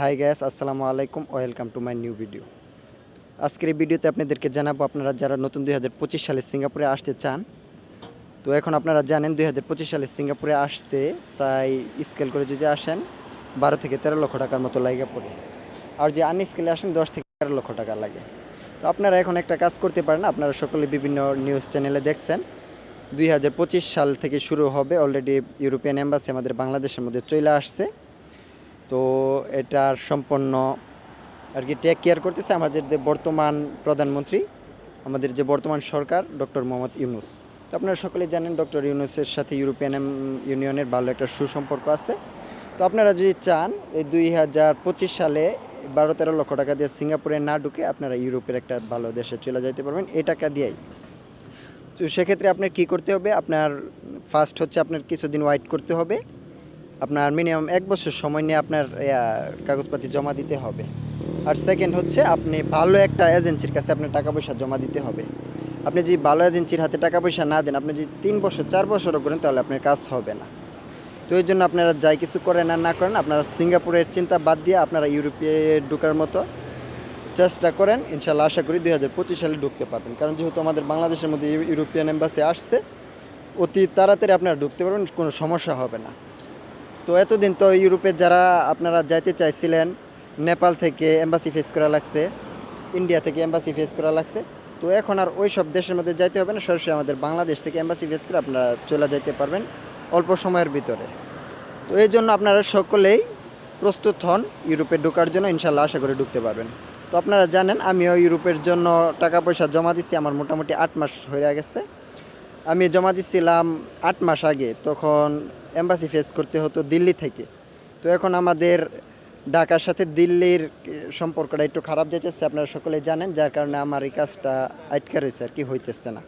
High guys, আসসালামু আলাইকুম, welcome to my new video. আজকের এই ভিডিওতে আপনাদেরকে জানাব, আপনারা যারা নতুন দুই হাজার পঁচিশ সালে সিঙ্গাপুরে আসতে চান, তো এখন আপনারা জানেন দুই হাজার পঁচিশ সালে সিঙ্গাপুরে আসতে প্রায় স্কেল করে যদি আসেন, বারো থেকে তেরো লক্ষ টাকার মতো লাগে পড়ে। আর যে আন স্কেলে আসেন, দশ থেকে তেরো লক্ষ টাকা লাগে। তো আপনারা এখন একটা কাজ করতে পারেন, আপনারা সকলে বিভিন্ন নিউজ চ্যানেলে দেখছেন, দুই হাজার পঁচিশ সাল থেকে শুরু হবে, অলরেডি ইউরোপিয়ান এম্বাসি আমাদের বাংলাদেশের মধ্যে চলে আসছে। তো এটার সম্পন্ন আর কি টেক কেয়ার করতেছে আমাদের যে বর্তমান প্রধানমন্ত্রী, আমাদের যে বর্তমান সরকার ডক্টর মোহাম্মদ ইউনুস। তো আপনারা সকলে জানেন ডক্টর ইউনুসের সাথে ইউরোপিয়ান ইউনিয়নের ভালো একটা সুসম্পর্ক আছে। তো আপনারা যদি চান, এই দুই হাজার পঁচিশ সালে বারো তেরো লক্ষ টাকা দিয়ে সিঙ্গাপুরে না ঢুকে আপনারা ইউরোপের একটা ভালো দেশে চলে যেতে পারবেন, এই টাকা দিয়েই। তো সেক্ষেত্রে আপনার কি করতে হবে? আপনার ফার্স্ট হচ্ছে আপনার কিছুদিন ওয়াইট করতে হবে। আপনার মিনিমাম এক বছর সময় নিয়ে আপনার কাগজপাতি জমা দিতে হবে। আর সেকেন্ড হচ্ছে আপনি ভালো একটা এজেন্সির কাছে আপনার টাকা পয়সা জমা দিতে হবে। আপনি যদি ভালো এজেন্সির হাতে টাকা পয়সা না দেন, আপনি যদি তিন বছর, চার বছরও করেন, তাহলে আপনার কাজ হবে না। তো এই জন্য আপনারা যাই কিছু করেন আর না করেন, আপনারা সিঙ্গাপুরের চিন্তা বাদ দিয়ে আপনারা ইউরোপে ঢোকার মতো চেষ্টা করেন। ইনশাল্লাহ আশা করি দুই হাজার পঁচিশ সালে ঢুকতে পারবেন। কারণ যেহেতু আমাদের বাংলাদেশের মধ্যে ইউরোপিয়ান এম্বাসি আসছে, অতি তাড়াতাড়ি আপনারা ঢুকতে পারবেন, কোনো সমস্যা হবে না। তো এতদিন তো ইউরোপে যারা আপনারা যাইতে চাইছিলেন, নেপাল থেকে এম্বাসি ফেস করা লাগছে, ইন্ডিয়া থেকে এম্বাসি ফেস করা লাগছে, তো এখন আর ওই সব দেশের মধ্যে যাইতে হবে না, সরাসরি আমাদের বাংলাদেশ থেকে এম্বাসি ফেস করে আপনারা চলে যাইতে পারবেন অল্প সময়ের ভিতরে। তো এই জন্য আপনারা সকলেই প্রস্তুত হন ইউরোপে ঢোকার জন্য ইনশাল্লাহ আশা করে ঢুকতে পারবেন। তো আপনারা জানেন, আমিও ইউরোপের জন্য টাকা পয়সা জমা দিচ্ছি আমার মোটামুটি আট মাস হয়ে গেছে। আমি জমা দিচ্ছিলাম আট মাস আগে, তখন এম্বাসি ফেস করতে হতো দিল্লি থেকে। তো এখন আমাদের ঢাকার সাথে দিল্লির সম্পর্কটা একটু খারাপ যেতেছে আপনারা সকলেই জানেন, যার কারণে আমার এই কাজটা আটকা রয়েছে আর কি, হইতেছে না।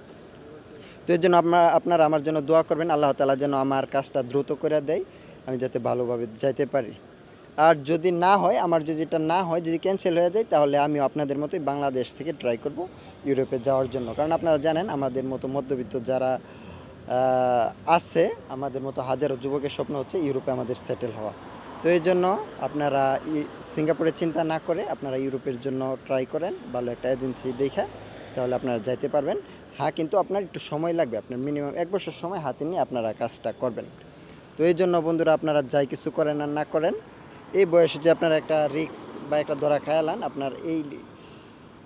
তো এর জন্য আপনারা আপনারা আমার জন্য দোয়া করবেন, আল্লাহ তালা যেন আমার কাজটা দ্রুত করে দেয়, আমি যাতে ভালোভাবে যাইতে পারি। আর যদি না হয়, আমার যদি এটা না হয়, যদি ক্যান্সেল হয়ে যায়, তাহলে আমি আপনাদের মতোই বাংলাদেশ থেকে ট্রাই করব ইউরোপে যাওয়ার জন্য। কারণ আপনারা জানেন, আমাদের মতো মধ্যবিত্ত যারা আছে, আমাদের মতো হাজারো যুবকের স্বপ্ন হচ্ছে ইউরোপে আমাদের সেটেল হওয়া। তো এই জন্য আপনারা সিঙ্গাপুরের চিন্তা না করে আপনারা ইউরোপের জন্য ট্রাই করেন, ভালো একটা এজেন্সি দেখা, তাহলে আপনারা যাইতে পারবেন। হ্যাঁ কিন্তু আপনার একটু সময় লাগবে আপনার মিনিমাম এক বছর সময় হাতে নিয়ে আপনারা কাজটা করবেন। তো এই জন্য বন্ধুরা, আপনারা যাই কিছু করেন আর না করেন এই বয়সে যে আপনার একটা রিস্ক বা একটা ধরা খায়ালান আপনার এই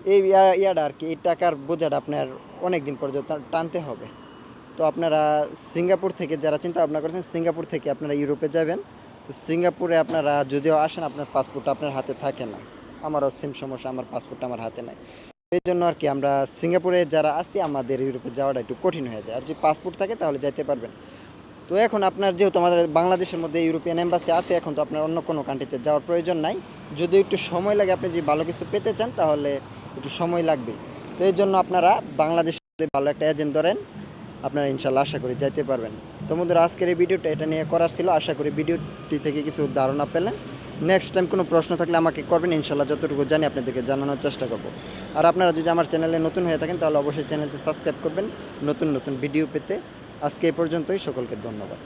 এই ইয়া- ইয়াটা আর কি, এই টাকার বোঝাটা আপনার অনেক দিন পর্যন্ত টানতে হবে। তো আপনারা সিঙ্গাপুর থেকে যারা চিন্তা ভাবনা করছেন, সিঙ্গাপুর থেকে আপনারা ইউরোপে যাবেন। তো সিঙ্গাপুরে আপনারা যদিও আসেন, আপনার পাসপোর্ট আপনার হাতে থাকে না। আমারও সেম সমস্যা, আমার পাসপোর্টটা আমার হাতে নাই। এই জন্য আর কি আমরা সিঙ্গাপুরে যারা আছি, আমাদের ইউরোপে যাওয়াটা একটু কঠিন হয়ে যায়। আর যদি পাসপোর্ট থাকে, তাহলে যাইতে পারবেন। তো এখন আপনার যেহেতু আমাদের বাংলাদেশের মধ্যে ইউরোপিয়ান এম্বাসি আছে, এখন তো আপনার অন্য কোনো কান্ট্রিতে যাওয়ার প্রয়োজন নাই। যদি একটু সময় লাগে, আপনি যদি ভালো কিছু পেতে চান, তাহলে একটু সময় লাগবে। তো এই জন্য আপনারা বাংলাদেশে যদি ভালো একটা এজেন্ট ধরেন, আপনারা ইনশাল্লাহ আশা করি যাইতে পারবেন। তো বন্ধুরা, আজকের এই ভিডিওটা এটা নিয়ে করার ছিল। আশা করি ভিডিওটি থেকে কিছু ধারণা পেলেন। নেক্সট টাইম কোনো প্রশ্ন থাকলে আমাকে করবেন, ইনশাল্লাহ যতটুকু জানি আপনাদেরকে জানানোর চেষ্টা করব। আর আপনারা যদি আমার চ্যানেলে নতুন হয়ে থাকেন, তাহলে অবশ্যই চ্যানেলটি সাবস্ক্রাইব করবেন। নতুন নতুন ভিডিও পেতে আজকে এ পর্যন্তই সকলকে ধন্যবাদ।